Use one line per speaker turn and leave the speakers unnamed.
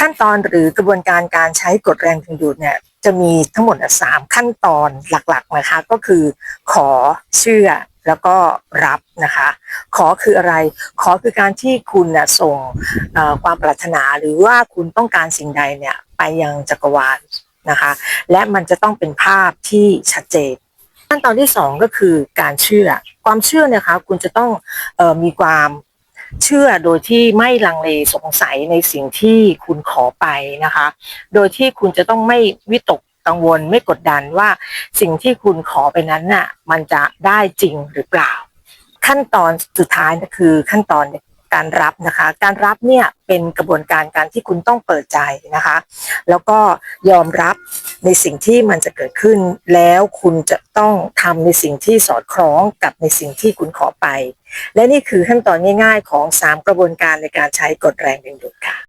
ขั้นตอนหรือกระบวนการการใช้กฎแรงดึงดูดเนี่ยจะมีทั้งหมดสามขั้นตอนหลักๆนะคะก็คือ ขอเชื่อแล้วก็รับนะคะ ขอคืออะไร ขอคือการที่คุณน่ะส่งความปรารถนาหรือว่าคุณต้องการสิ่งใดเนี่ยไปยังจักรวาลนะคะ และมันจะต้องเป็นภาพที่ชัดเจนขั้นตอนที่สองก็คือการเชื่อ ความเชื่อเนยคะคุณจะต้องออมีความ เชื่อโดยที่ไม่ลังเลสงสัยในสิ่งที่คุณขอไปนะคะ โดยที่คุณจะต้องไม่วิตกกังวลไม่กดดันว่าสิ่งที่คุณขอไปนั้นน่ะมันจะได้จริงหรือเปล่า ขั้นตอนสุดท้ายก็คือขั้นตอนการรับนะคะ การรับเนี่ยเป็นกระบวนการการที่คุณต้องเปิดใจนะคะ แล้วก็ยอมรับ ในสิ่งที่มันจะเกิดขึ้น แล้วคุณจะต้องทำในสิ่งที่สอดคล้องกับในสิ่งที่คุณขอไป และนี่คือขั้นตอนง่าย ๆ ของ 3 กระบวนการในการใช้กฎแรงดึงดูดค่ะ